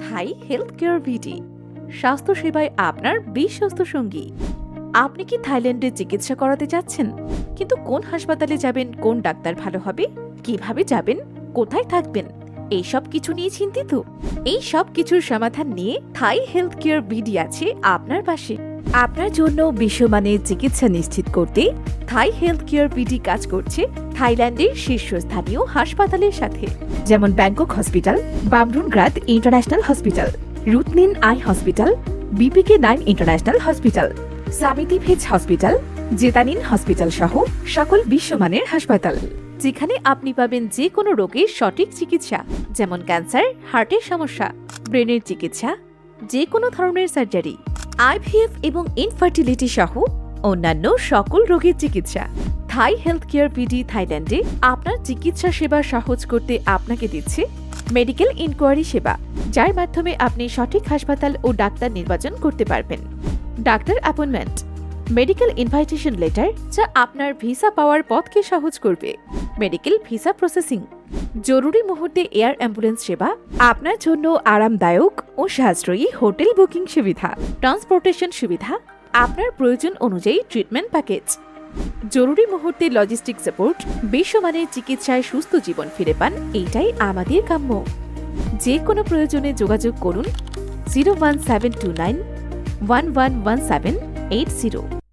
থাই health care ভিডি স্বাস্থ্য সেবায় আপনার বিশ্বস্ত সঙ্গী। আপনি কি থাইল্যান্ডে চিকিৎসা করাতে যাচ্ছেন? কিন্তু কোন হাসপাতালে যাবেন, কোন ডাক্তার ভালো হবে? কীভাবে যাবেন? কোথায় থাকবেন? এই সব কিছু নিয়ে চিন্তিত? এই সব কিছুর সমাধান নিয়ে থাই হেলথ কেয়ার বিডি আছে আপনার পাশে। আপনার জন্য বিশ্বমানের চিকিৎসা নিশ্চিত করতে থাই হেলথ কেয়ার বিডি কাজ করছে থাইল্যান্ডের শীর্ষস্থানীয় হাসপাতালের সাথে। যেমন Bangkok hospital Bumrungrad international hospital, Rutnin eye hospital, BPK nine international hospital, Samitivej hospital, Jetanin hospital সহ সকল বিশ্বমানের হাসপাতাল। যেখানে আপনি পাবেন যে কোনো রোগের সঠিক চিকিৎসা, যেমন ক্যান্সার, হার্টের সমস্যা, ব্রেনের চিকিৎসা, যে কোনো ধরনের সার্জারি আইভিএফ এবং ইনফার্টিলিটি সহ অন্যান্য সকল রোগের চিকিৎসা। থাই হেলথ কেয়ার পিডি থাইল্যান্ডে আপনার চিকিৎসা সেবা সহজ করতে আপনাকে দিচ্ছে মেডিকেল ইনকোয়ারি সেবা, যার মাধ্যমে আপনি সঠিক হাসপাতাল ও ডাক্তার নির্বাচন করতে পারবেন। Doctor appointment medical invitation letter যা আপনার ভিসা পাওয়ার পথকে সহজ করবে। Medical visa processing. জরুরি মুহূর্তে এয়ার অ্যাম্বুলেন্স সেবা, আপনার জন্য আরামদায়ক ও সাশ্রয়ী হোটেল বুকিং সুবিধা। ট্রান্সপোর্টেশন সুবিধা, আপনার প্রয়োজন অনুযায়ী ট্রিটমেন্ট প্যাকেজ। জরুরি মুহূর্তে লজিস্টিক সাপোর্ট, বিশ্বমানের চিকিৎসায় সুস্থ জীবন ফিরে পান, এইটাই আমাদের কাম্য। যে কোনো প্রয়োজনে যোগাযোগ করুন, zero one seven two nine, one one one seven eight zero